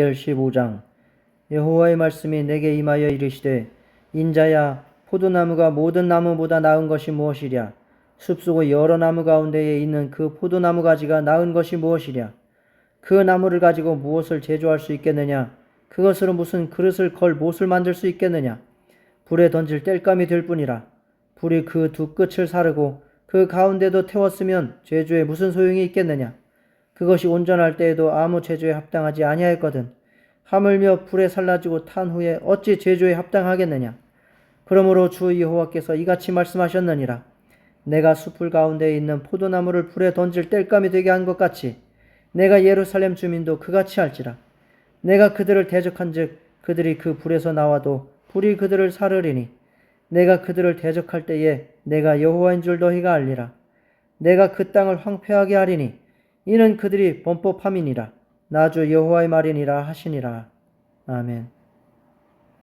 15장. 여호와의 말씀이 내게 임하여 이르시되 인자야 포도나무가 모든 나무보다 나은 것이 무엇이랴? 숲속의 여러 나무 가운데에 있는 그 포도나무 가지가 나은 것이 무엇이랴? 그 나무를 가지고 무엇을 제조할 수 있겠느냐? 그것으로 무슨 그릇을 걸 못을 만들 수 있겠느냐? 불에 던질 땔감이 될 뿐이라. 불이 그 두 끝을 사르고 그 가운데도 태웠으면 제조에 무슨 소용이 있겠느냐 그것이 온전할 때에도 아무 제조에 합당하지 아니하였거든. 하물며 불에 살라지고 탄 후에 어찌 제조에 합당하겠느냐? 그러므로 주 여호와께서 이같이 말씀하셨느니라. 내가 숲을 가운데 있는 포도나무를 불에 던질 땔감이 되게 한 것 같이 내가 예루살렘 주민도 그같이 할지라. 내가 그들을 대적한즉 그들이 그 불에서 나와도 불이 그들을 사르리니 내가 그들을 대적할 때에 내가 여호와인 줄 너희가 알리라. 내가 그 땅을 황폐하게 하리니 이는 그들이 범법함이니라. 나주 여호와의 말이니라 하시니라. 아멘.